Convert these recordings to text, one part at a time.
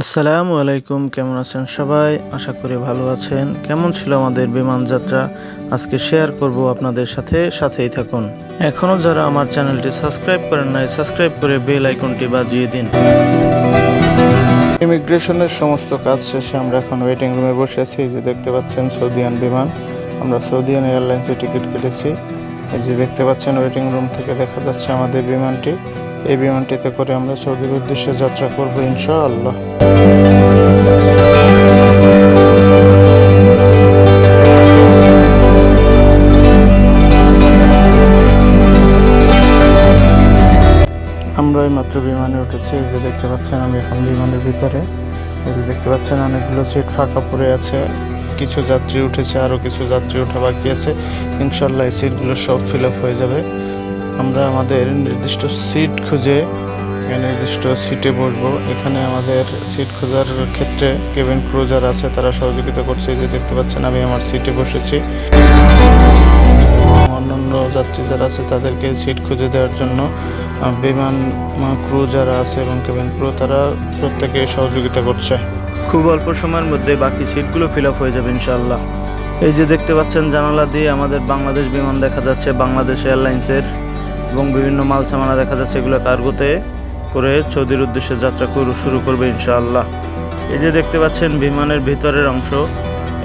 আসসালামু আলাইকুম, কেমন আছেন সবাই? আশা করি ভালো আছেন। কেমন ছিল আমাদের বিমান যাত্রা? আজকে শেয়ার করব আপনাদের সাথে, সাথেই থাকুন। এখনও যারা আমার চ্যানেলটি সাবস্ক্রাইব করেন নাই সাবস্ক্রাইব করে বেল আইকনটি বাজিয়ে দিন। ইমিগ্রেশনের সমস্ত কাজ শেষে আমরা এখন ওয়েটিং রুমে বসে আছি। যে দেখতে পাচ্ছেন সৌদিয়ান বিমান। আমরা সৌদিয়ান এয়ারলাইন্সে টিকিট কেটেছি। এই যে দেখতে পাচ্ছেন ওয়েটিং রুম থেকে দেখা যাচ্ছে আমাদের বিমানটি। এই বিমানটিতে করে আমরা সৌদির উদ্দেশ্যে যাত্রা করব ইনশাআল্লাহ। আমরা মাত্র বিমানে উঠেছি, এই যে দেখতে পাচ্ছেন আমি এখন বিমানের ভিতরে। এই যে দেখতে পাচ্ছেন অনেকগুলো সিট ফাঁকা পড়ে আছে। কিছু যাত্রী উঠেছে আরও কিছু যাত্রী ওঠা বাকি আছে। ইনশাল্লাহ এই সিটগুলো সব ফিল আপ হয়ে যাবে। আমরা আমাদের নির্দিষ্ট সিট খুঁজে নির্দিষ্ট সিটে বসবো। এখানে আমাদের সিট খোঁজার ক্ষেত্রে কেবিন ক্রু যারা আছে, তারা সহযোগিতা করছে। যে দেখতে পাচ্ছেন, আমি আমার সিটে বসেছি। অন্যান্য যাত্রী যারা আছে, তাদেরকে সিট খুঁজে দেওয়ার জন্য বিমান ক্রু যারা আছে এবং কেবিন ক্রু তারা প্রত্যেকে সহযোগিতা করছে। খুব অল্প সময়ের মধ্যে বাকি সিটগুলো ফিল আপ হয়ে যাবে ইনশাল্লাহ এই যে দেখতে পাচ্ছেন, জানালা দিয়ে আমাদের বাংলাদেশ বিমান দেখা যাচ্ছে, বাংলাদেশ এয়ারলাইন্সের এবং বিভিন্ন মাল সামানা দেখা যাচ্ছে, এগুলো কার্গোতে করে সৌদির উদ্দেশ্যে যাত্রা শুরু করবে ইনশাআল্লাহ। এই যে দেখতে পাচ্ছেন, বিমানের ভিতরের অংশ।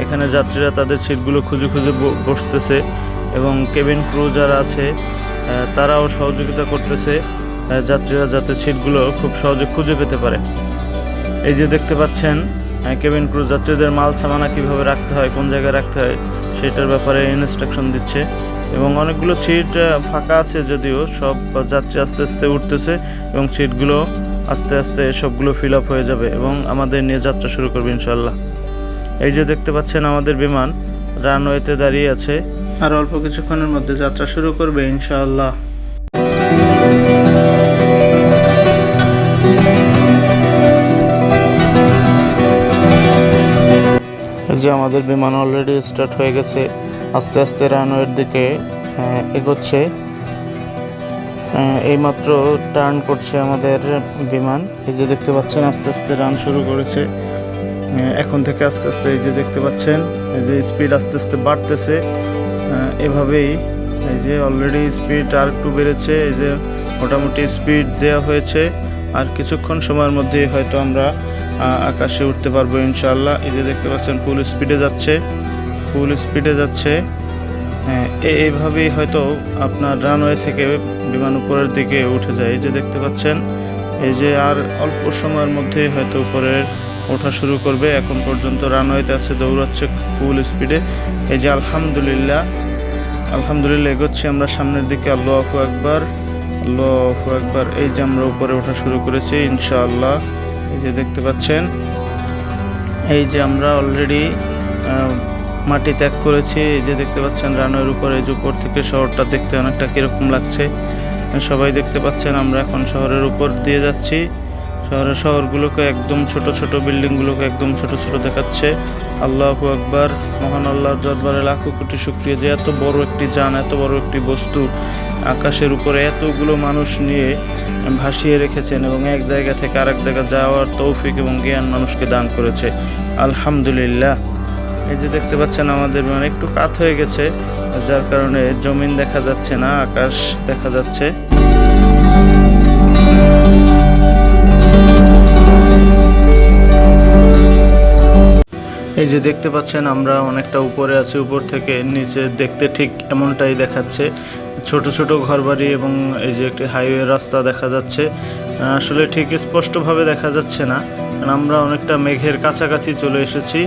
এখানে যাত্রীরা তাদের সিটগুলো খুঁজে খুঁজে বসতেছে এবং কেবিন ক্রু যারা আছে তারাও সহযোগিতা করতেছে। যাত্রীরা যাতে সিটগুলো খুব সহজে খুঁজে পেতে পারে। এই যে দেখতে পাচ্ছেন কেবিন ক্রু যাত্রীদের মাল সামানা কীভাবে রাখতে হয়, কোন জায়গায় রাখতে হয়, সেটার ব্যাপারে ইনস্ট্রাকশন দিচ্ছে। এবং অনেকগুলো সিট ফাঁকা আছে যদিও, সব যাত্রী আস্তে আস্তে উঠতেছে এবং সিটগুলো আস্তে আস্তে সবগুলো ফিল আপ হয়ে যাবে এবং আমাদের নিয়ে যাত্রা শুরু করবে ইনশাল্লাহ এই যে দেখতে পাচ্ছেন আমাদের বিমান রানওয়েতে দাঁড়িয়ে আছে। আর অল্প কিছুক্ষণের মধ্যে যাত্রা শুরু করবে ইনশাআল্লাহ। এই যে আমাদের বিমান অলরেডি স্টার্ট হয়ে গেছে। আস্তে আস্তে রানওয়ের দিকে এগোচ্ছে। এইমাত্র টার্ন করছে আমাদের বিমান। এই যে দেখতে পাচ্ছেন, আস্তে আস্তে রান শুরু করেছে। এখন থেকে আস্তে আস্তে এই যে দেখতে পাচ্ছেন, এই যে স্পিড আস্তে আস্তে বাড়তেছে। এভাবেই এই যে অলরেডি স্পিড আর একটু বেড়েছে, এই যে মোটামুটি স্পিড দেওয়া হয়েছে। আর কিছুক্ষণ সময়ের মধ্যেই হয়তো আমরা আকাশে উঠতে পারব ইনশাআল্লাহ। এই যে দেখতে পাচ্ছেন ফুল স্পিডে যাচ্ছে। ফুল স্পিডে যাচ্ছে। হ্যাঁ এইভাবেই হয়তো আপনার রানওয়ে থেকে বিমান উপরের দিকে উঠে যায়। এই যে দেখতে পাচ্ছেন, এই যে আর অল্প সময়ের মধ্যেই হয়তো উপরের ওঠা শুরু করবে। এখন পর্যন্ত রানওয়েতে আছে, দৌড়াচ্ছে ফুল স্পিডে এই যে আলহামদুলিল্লাহ আলহামদুলিল্লাহ এগোচ্ছি আমরা সামনের দিকে। আল্লাহ একবার আল্লাহ একবার এই যে আমরা উপরে ওঠা শুরু করেছি, ইনশাআল্লাহ। এই যে দেখতে পাচ্ছেন, এই যে আমরা অলরেডি মাটি ত্যাগ করেছি, এই যে দেখতে পাচ্ছেন রানওয়ের উপরে, এই যে উপর থেকে শহরটা দেখতে অনেকটা কীরকম লাগছে। সবাই দেখতে পাচ্ছেন, আমরা এখন শহরের উপর দিয়ে যাচ্ছি। শহরের শহরগুলোকে একদম ছোট ছোট বিল্ডিংগুলোকে একদম ছোট ছোট দেখাচ্ছে। আল্লাহু আকবার, মহান আল্লাহর দরবারে লাখো কোটি শুক্রিয়া যে এত বড় একটি যান, এত বড় একটি বস্তু আকাশের উপরে এতগুলো মানুষ নিয়ে ভাসিয়ে রেখেছেন এবং এক জায়গা থেকে আরেক জায়গা যাওয়ার তৌফিক এবং জ্ঞান মানুষকে দান করেছে। আলহামদুলিল্লাহ। এই যে দেখতে পাচ্ছেন আমাদের মানে একটু কাত হয়ে গেছে যার কারণে জমিন দেখা যাচ্ছে না, আকাশ দেখা যাচ্ছে। এই যে দেখতে পাচ্ছেন আমরা অনেকটা উপরে আছি, উপর থেকে নিচে দেখতে ঠিক এমনটাই দেখাচ্ছে। ছোট ছোট ঘরবাড়ি এবং এই যে একটি হাইওয়ে রাস্তা দেখা যাচ্ছে। আসলে ঠিক স্পষ্টভাবে দেখা যাচ্ছে না আমরা অনেকটা মেঘের কাছাকাছি চলে এসেছি।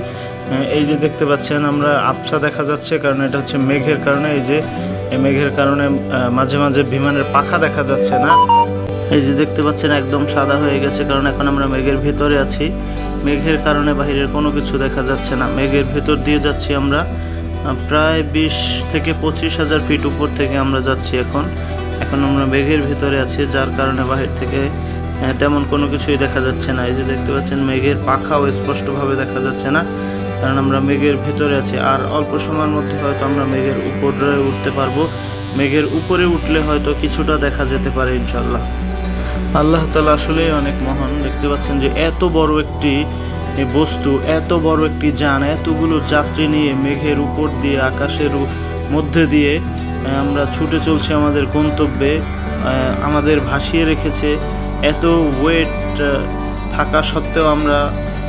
এই যে দেখতে পাচ্ছেন, আমরা আবছা দেখা যাচ্ছে, কারণ এটা হচ্ছে মেঘের কারণে, এই যে মেঘের কারণে মাঝে মাঝে বিমানের পাখা দেখা যাচ্ছে না। এই যে দেখতে পাচ্ছেন, একদম সাদা হয়ে গেছে, কারণ এখন আমরা মেঘের ভেতরে আছি। মেঘের কারণে বাইরের কোনো কিছু দেখা যাচ্ছে না। মেঘের ভেতর দিয়ে যাচ্ছি আমরা। প্রায় বিশ থেকে পঁচিশ হাজার ফিট উপর থেকে আমরা যাচ্ছি এখন। এখন আমরা মেঘের ভেতরে আছি, যার কারণে বাহির থেকে তেমন কোনো কিছুই দেখা যাচ্ছে না। এই যে দেখতে পাচ্ছেন, মেঘের পাখাও স্পষ্টভাবে দেখা যাচ্ছে না। কারণ আমরা মেঘের ভেতরে আছি। আর অল্প সময়ের মধ্যে হয়তো আমরা মেঘের উপরে উঠতে পারব। মেঘের উপরে উঠলে হয়তো কিছুটা দেখা যেতে পারে ইনশাল্লাহ আল্লাহ তালা আসলেই অনেক মহান। দেখতে পাচ্ছেন যে এত বড় একটি বস্তু, এত বড় একটি যান, এতগুলো যাত্রী নিয়ে মেঘের উপর দিয়ে, আকাশের মধ্যে দিয়ে আমরা ছুটে চলছি আমাদের গন্তব্যে আমাদের ভাসিয়ে রেখেছে। এত ওয়েট থাকা সত্ত্বেও আমরা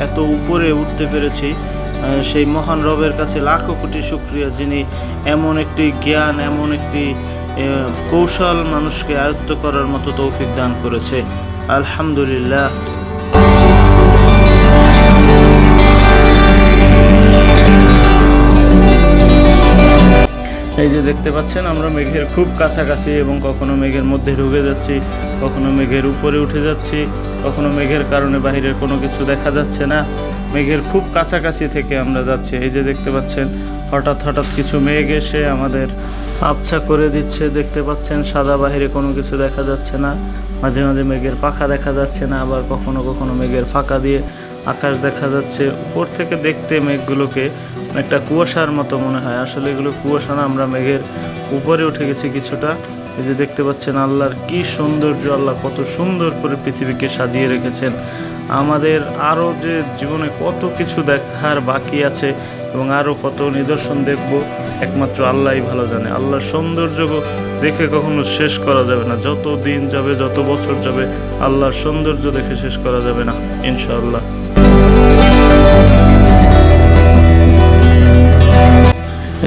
এত উপরে উঠতে পেরেছি। সেই মহান রবের কাছে লাখো কোটি শুক্রিয়া যিনি এমন একটি জ্ঞান, এমন একটি কৌশল মানুষকে আয়ত্ত করার মতো তৌফিক দান করেছে। আলহামদুলিল্লাহ। এই যে দেখতে পাচ্ছেন, আমরা মেঘের খুব কাছাকাছি এবং কখনো মেঘের মধ্যে ঢুকে যাচ্ছি, কখনো মেঘের উপরে উঠে যাচ্ছি, কখনো মেঘের কারণে বাইরের কোনো কিছু দেখা যাচ্ছে না। মেঘের খুব কাছাকাছি থেকে আমরা যাচ্ছি। এই যে দেখতে পাচ্ছেন, হঠাৎ হঠাৎ কিছু মেঘ এসে আমাদের আবছা করে দিচ্ছে। দেখতে পাচ্ছেন, সাদা বাহিরে কোনো কিছু দেখা যাচ্ছে না। মাঝে মাঝে মেঘের পাখা দেখা যাচ্ছে না, আবার কখনো কখনো মেঘের ফাঁকা দিয়ে আকাশ দেখা যাচ্ছে। উপর থেকে দেখতে মেঘগুলোকে একটা কুয়াশার মতো মনে হয়। আসলে এগুলো কুয়াশা না, আমরা মেঘের উপরে উঠে গেছি কিছুটা। এই যে দেখতে পাচ্ছেন, আল্লাহর কি সৌন্দর্য, আল্লাহ কত সুন্দর করে পৃথিবীকে সাজিয়ে রেখেছেন। আমাদের আরও যে জীবনে কত কিছু দেখার বাকি আছে এবং আরও কত নিদর্শন দেখব, একমাত্র আল্লাহই ভালো জানে। আল্লাহর সৌন্দর্য দেখে কখনো শেষ করা যাবে না। যত দিন যাবে, যত বছর যাবে, আল্লাহর সৌন্দর্য দেখে শেষ করা যাবে না, ইনশাআল্লাহ।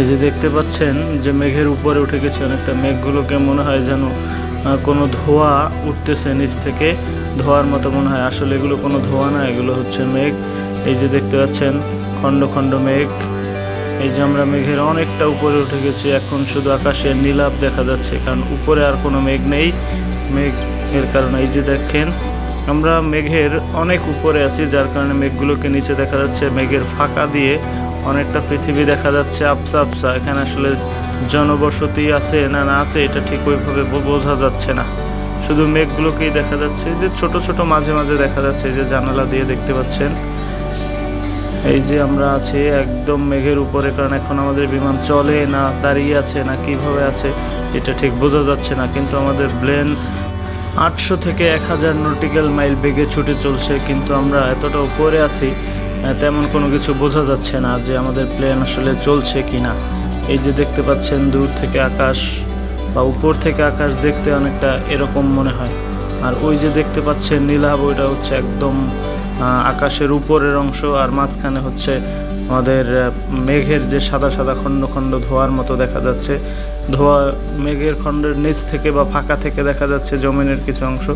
এই যে দেখতে পাচ্ছেন যে মেঘের উপরে উঠে গেছে অনেকটা। মেঘগুলোকে মনে হয় যেন কোনো ধোঁয়া উঠতেছে নিচ থেকে। ধোঁয়ার মতো মনে হয়। আসলে এগুলো কোনো ধোঁয়া না, এগুলো হচ্ছে মেঘ। এই যে দেখতে পাচ্ছেন, খণ্ড খণ্ড মেঘ। এই যে আমরা মেঘের অনেকটা উপরে উঠে গেছি, এখন শুধু আকাশে নীলাভ দেখা যাচ্ছে, কারণ উপরে আর কোনো মেঘ নেই মেঘের কারণে। এই যে দেখেন, আমরা মেঘের অনেক উপরে আছি, যার কারণে মেঘগুলোকে নিচে দেখা যাচ্ছে, মেঘের ফাঁকা দিয়ে অনেকটা পৃথিবী দেখা যাচ্ছে আবসা আবসা এখানে আসলে জনবসতি আছে না না আছে, এটা ঠিক ওইভাবে বোঝা যাচ্ছে না। শুধু মেঘগুলোকেই দেখা যাচ্ছে, যে ছোট ছোট মাঝে মাঝে দেখা যাচ্ছে, যে জানালা দিয়ে দেখতে পাচ্ছেন। এই যে আমরা আছি একদম মেঘের উপরে, কারণ এখন আমাদের বিমান চলে না, দাঁড়িয়ে আছে না কীভাবে আছে, এটা ঠিক বোঝা যাচ্ছে না। কিন্তু আমাদের প্লেন আটশো থেকে এক হাজার নটিক্যাল মাইল বেগে ছুটে চলছে, কিন্তু আমরা এতটা উপরে আছি তেমন কোনো কিছু বোঝা যাচ্ছে না যে আমাদের প্লেন আসলে চলছে কি না এই যে দেখতে পাচ্ছেন দূর থেকে আকাশ বা উপর থেকে আকাশ দেখতে অনেকটা এরকম মনে হয়। আর ওই যে দেখতে পাচ্ছেন নীলাভ ওইটা হচ্ছে একদম আকাশের উপরের অংশ আর মাঝখানে হচ্ছে আমাদের মেঘের যে সাদা সাদা খণ্ড খণ্ড ধোয়ার মতো দেখা যাচ্ছে। ধোয়া মেঘের খণ্ডের নিচ থেকে বা ফাঁকা থেকে দেখা যাচ্ছে জমিনের কিছু অংশ।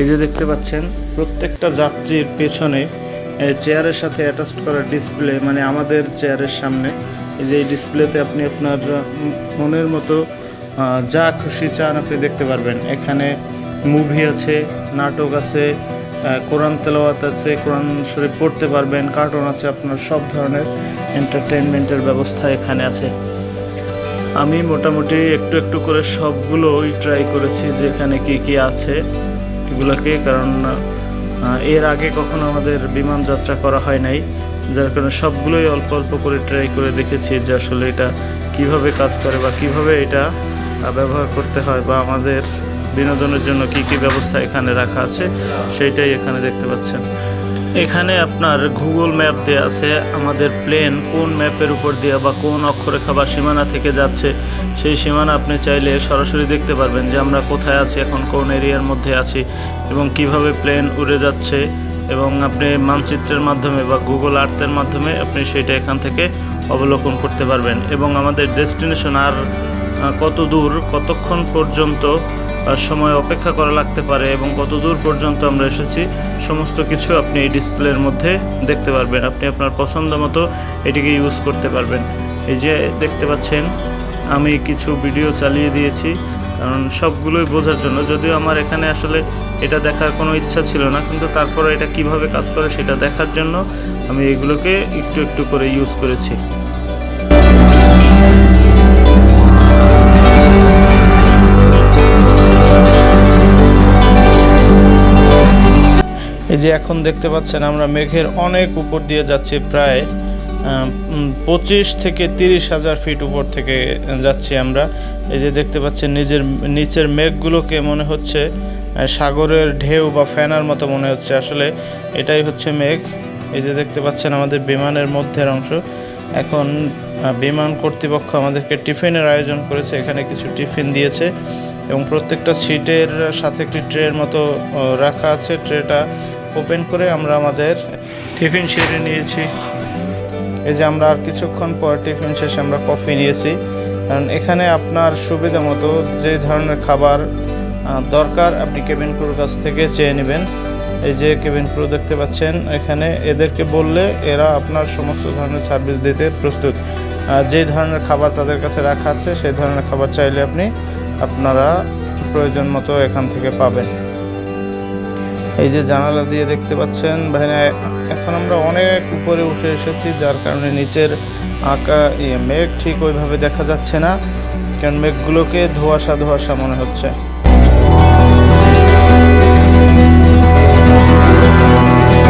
এই যে দেখতে পাচ্ছেন, প্রত্যেকটা যাত্রীর পেছনে চেয়ারের সাথে অ্যাটাচ করা ডিসপ্লে মানে আমাদের চেয়ারের সামনে। এই যে ডিসপ্লেতে আপনি আপনার মনের মতো যা খুশি চান আপনি দেখতে পারবেন। এখানে মুভি আছে, নাটক আছে কোরআন তেলাওয়াত আছে, কোরআন শরীফ পড়তে পারবেন কার্টুন আছে, আপনার সব ধরনের এন্টারটেনমেন্টের ব্যবস্থা এখানে আছে। আমি মোটামুটি একটু একটু করে সবগুলোই ট্রাই করেছি, যে এখানে কী কী আছে এগুলোকে, কারণ এর আগে কখনো আমাদের বিমান যাত্রা করা হয় নাই। যার কারণে সবগুলোই অল্প অল্প করে ট্রাই করে দেখেছি যে আসলে এটা কীভাবে কাজ করে বা কীভাবে এটা ব্যবহার করতে হয় বা আমাদের বিনোদনের জন্য কি কি ব্যবস্থা এখানে রাখা আছে, সেইটাই এখানে দেখতে পাচ্ছেন। এখানে আপনার গুগল ম্যাপ দেওয়া আছে, আমাদের প্লেন কোন ম্যাপের উপর দিয়ে বা কোন অক্ষরেখা বা সীমানা থেকে যাচ্ছে, সেই সীমানা আপনি চাইলে সরাসরি দেখতে পারবেন যে আমরা কোথায় আছি, এখন কোন এরিয়ার মধ্যে আছি এবং কীভাবে প্লেন উড়ে যাচ্ছে এবং আপনি মানচিত্রের মাধ্যমে বা গুগল আর্থের মাধ্যমে আপনি সেটা এখান থেকে অবলোকন করতে পারবেন এবং আমাদের ডেস্টিনেশন আর কত দূর, কতক্ষণ পর্যন্ত সময় অপেক্ষা করা লাগতে পারে এবং কত দূর পর্যন্ত আমরা এসেছি, সমস্ত কিছু আপনি এই ডিসপ্লের মধ্যে দেখতে পারবেন। আপনি আপনার পছন্দ মতো এটিকে ইউজ করতে পারবেন। এই যে দেখতে পাচ্ছেন, আমি কিছু ভিডিও চালিয়ে দিয়েছি, কারণ সবগুলোই বোঝার জন্য। যদিও আমার এখানে আসলে এটা দেখার কোনো ইচ্ছা ছিল না, কিন্তু তারপরে এটা কীভাবে কাজ করে সেটা দেখার জন্য আমি এগুলোকে একটু একটু করে ইউজ করেছি। যে এখন দেখতে পাচ্ছেন আমরা মেঘের অনেক উপর দিয়ে যাচ্ছি প্রায় পঁচিশ থেকে তিরিশ হাজার ফিট উপর থেকে যাচ্ছি আমরা। এই যে দেখতে পাচ্ছেন নিজের, নিচের মেঘগুলোকে মনে হচ্ছে সাগরের ঢেউ বা ফ্যানার মতো মনে হচ্ছে। আসলে এটাই হচ্ছে মেঘ। এই যে দেখতে পাচ্ছেন আমাদের বিমানের মধ্যের অংশ। এখন বিমান কর্তৃপক্ষ আমাদেরকে টিফিনের আয়োজন করেছে। এখানে কিছু টিফিন দিয়েছে এবং প্রত্যেকটা সিটের সাথে একটি ট্রের মতো রাখা আছে। ট্রেটা ওপেন করে আমরা আমাদের টিফিন সেরে নিয়েছি। এই যে আমরা আর কিছুক্ষণ পর টিফিন শেষে আমরা কফি নিয়েছি। কারণ এখানে আপনার সুবিধা মতো যে ধরনের খাবার দরকার আপনি কেবিন ক্রুর কাছ থেকে চেয়ে নেবেন। এই যে কেবিন ক্রু দেখতে পাচ্ছেন, এখানে এদেরকে বললে এরা আপনার সমস্ত ধরনের সার্ভিস দিতে প্রস্তুত। যে ধরনের খাবার তাদের কাছে রাখা আছে, সেই ধরনের খাবার চাইলে আপনি আপনারা প্রয়োজন মতো এখান থেকে পাবেন। এই যে জানালা দিয়ে দেখতে পাচ্ছেন ভাইনা এখন আমরা অনেক উপরে উঠে এসেছি, যার কারণে নিচের আঁকা মেঘ ঠিক ওইভাবে দেখা যাচ্ছে না, কারণ মেঘগুলোকে ধোয়াশা ধোয়াশা মনে হচ্ছে।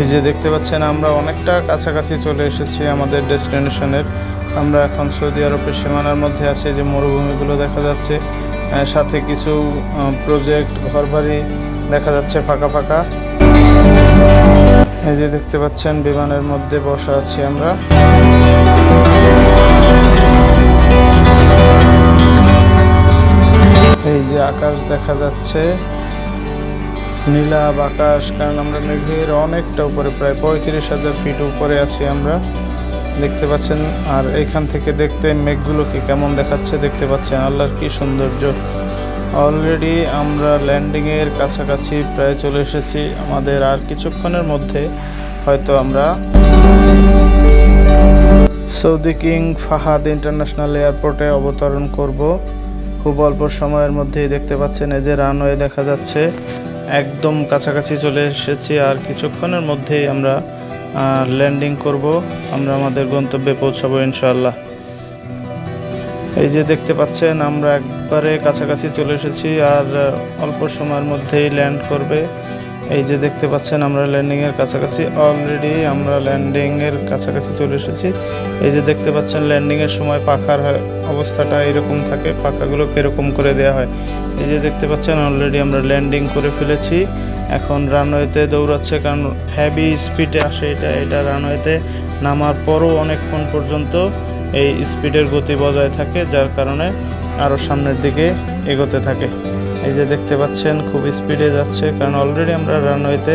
এই যে দেখতে পাচ্ছেন, আমরা অনেকটা কাছাকাছি চলে এসেছি আমাদের ডেস্টিনেশনের। আমরা এখন সৌদি আরবের সীমানার মধ্যে আছে যে মরুভূমিগুলো দেখা যাচ্ছে। সাথে কিছু প্রজেক্ট, ঘরবাড়ি দেখা যাচ্ছে ফাঁকা ফাঁকা। এই যে দেখতে পাচ্ছেন, বিমানের মধ্যে বসা আছি আমরা। এই যে আকাশ দেখা যাচ্ছে, নীলাভ আকাশ, কারণ আমরা মেঘের অনেকটা উপরে, প্রায় পঁয়ত্রিশ হাজার ফিট উপরে আছি আমরা। দেখতে পাচ্ছেন, আর এখান থেকে দেখতে মেঘগুলোকে কেমন দেখাচ্ছে, দেখতে পাচ্ছেন, আল্লাহর কি সৌন্দর্য। অলরেডি আমরা ল্যান্ডিংয়ের কাছাকাছি প্রায় চলে এসেছি। আমাদের আর কিছুক্ষণের মধ্যে হয়তো আমরা সৌদি কিং ফাহাদ ইন্টারন্যাশনাল এয়ারপোর্টে অবতরণ করব। খুব অল্প সময়ের মধ্যেই দেখতে পাচ্ছেন, এই যে রানওয়ে দেখা যাচ্ছে। একদম কাছাকাছি চলে এসেছি আর কিছুক্ষণের মধ্যেই আমরা ল্যান্ডিং করব। আমরা আমাদের গন্তব্যে পৌঁছাবো ইনশাল্লাহ এই যে দেখতে পাচ্ছেন, আমরা একবারে কাছাকাছি চলে এসেছি আর অল্প সময়ের মধ্যেই ল্যান্ড করবে। এই যে দেখতে পাচ্ছেন, আমরা ল্যান্ডিংয়ের কাছাকাছি অলরেডি আমরা ল্যান্ডিংয়ের কাছাকাছি চলে এসেছি। এই যে দেখতে পাচ্ছেন ল্যান্ডিংয়ের সময় পাখার অবস্থাটা এরকম থাকে, পাখাগুলো কীরকম করে দেওয়া হয়। এই যে দেখতে পাচ্ছেন অলরেডি আমরা ল্যান্ডিং করে ফেলেছি। এখন রানওয়েতে দৌড়াচ্ছে, কারণ হেভি স্পিডে আসে এটা এটা রানওয়েতে নামার পরও অনেকক্ষণ পর্যন্ত এই স্পিডের গতি বজায় থাকে, যার কারণে আরও সামনের দিকে এগোতে থাকে। এই যে দেখতে পাচ্ছেন, খুব স্পিডে যাচ্ছে, কারণ অলরেডি আমরা রানওয়েতে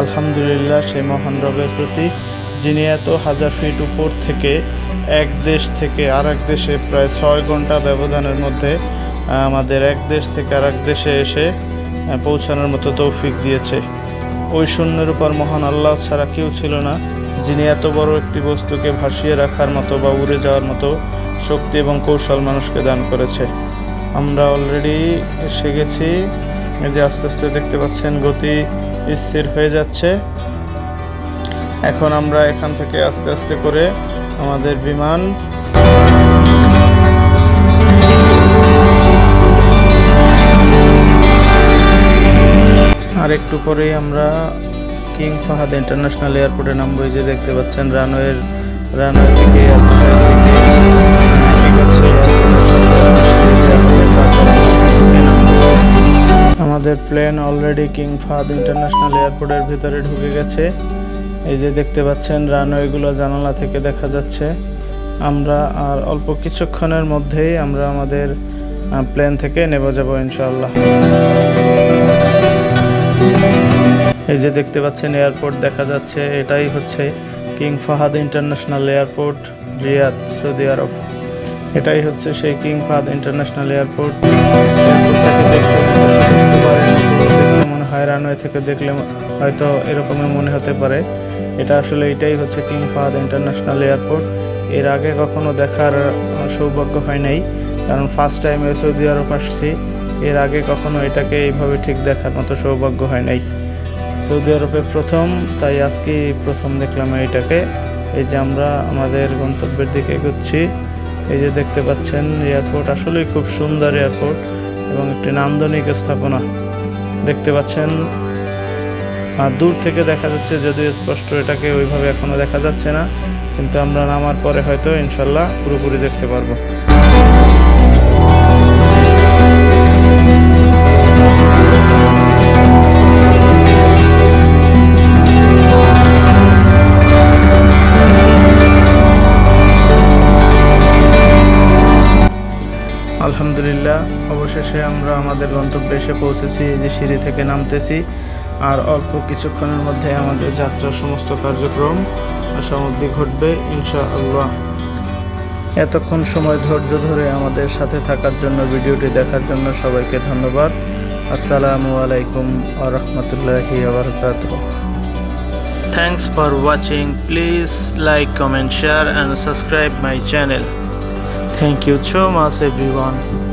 আলহামদুলিল্লাহ সেই মহান রবের প্রতি, যিনি এত হাজার ফিট উপর থেকে এক দেশ থেকে আর এক দেশে প্রায় ছয় ঘণ্টা ব্যবধানের মধ্যে আমাদের এক দেশ থেকে আর এক দেশে এসে পৌঁছানোর মতো তৌফিক দিয়েছে। ওই শূন্যের উপর মহান আল্লাহ ছাড়া কেউ ছিল না, যিনি এত বড় একটি বস্তুকে ভাসিয়ে রাখার মতো বা উড়ে যাওয়ার মতো শক্তি এবং কৌশল মানুষকে দান করেছে। আমরা অলরেডি এসে গেছি। এই যে আস্তে আস্তে দেখতে পাচ্ছেন, গতি স্থির হয়ে যাচ্ছে। এখন আমরা এখান থেকে আস্তে আস্তে করে আমাদের বিমান আর একটু পরেই আমরা কিং ফাহাদ ইন্টারন্যাশনাল এয়ারপোর্টে নামবো। এই যে দেখতে পাচ্ছেন, রানওয়ের, রানওয়ে থেকে এয়ারপোর্টের আমাদের plane already King Fahad international এয়ারপোর্টের ভিতরে ঢুকে গেছে। এই যে দেখতে পাচ্ছেন রানওয়েগুলো জানালা থেকে দেখা যাচ্ছে। আমরা আর অল্প কিছুক্ষণের মধ্যেই আমরা আমাদের প্লেন থেকে নেমে যাব ইনশাল্লাহ এই যে দেখতে পাচ্ছেন এয়ারপোর্ট দেখা যাচ্ছে। এটাই হচ্ছে King Fahad International Airport Riyadh Saudi Arab এটাই হচ্ছে সেই কিং ফাহাদ ইন্টারন্যাশনাল এয়ারপোর্ট দেখতে থেকে দেখলে হয়তো এরকমই মনে হতে পারে। এটা আসলে এটাই হচ্ছে কিং ফাহাদ ইন্টারন্যাশনাল এয়ারপোর্ট। এর আগে কখনো দেখার সৌভাগ্য হয় নাই। কারণ ফার্স্ট টাইম সৌদি আরব আসছি, এর আগে কখনো এটাকে এইভাবে ঠিক দেখার মতো সৌভাগ্য হয় নাই। সৌদি আরবে প্রথম, তাই আজকে প্রথম দেখলাম এটাকে। এই যে আমরা আমাদের গন্তব্যের দিকে এগোচ্ছি। এই যে দেখতে পাচ্ছেন, এয়ারপোর্ট আসলেই খুব সুন্দর এয়ারপোর্ট এবং একটি নান্দনিক স্থাপনা। দেখতে পাচ্ছেন আর দূর থেকে দেখা যাচ্ছে যদিও স্পষ্ট এটাকে ওইভাবে এখনও দেখা যাচ্ছে না, কিন্তু আমরা নামার পরে হয়তো ইনশাল্লাহ পুরোপুরি দেখতে পারব। আলহামদুলিল্লাহ, অবশেষে আমরা আমাদের গন্তব্যে এসে পৌঁছেছি, এই যে সিঁড়ি থেকে নামতেছি। আর অল্প কিছুক্ষণের মধ্যে আমাদের যাত্রার সমস্ত কার্যক্রম সমাপ্তি ঘটবে ইনশা আল্লাহ এতক্ষণ সময় ধৈর্য ধরে আমাদের সাথে থাকার জন্য ভিডিওটি দেখার জন্য সবাইকে ধন্যবাদ আসসালামু আলাইকুম আ রহমতুল্লাহি Thanks for watching. Please like, comment, share and subscribe my channel. Thank you so much everyone.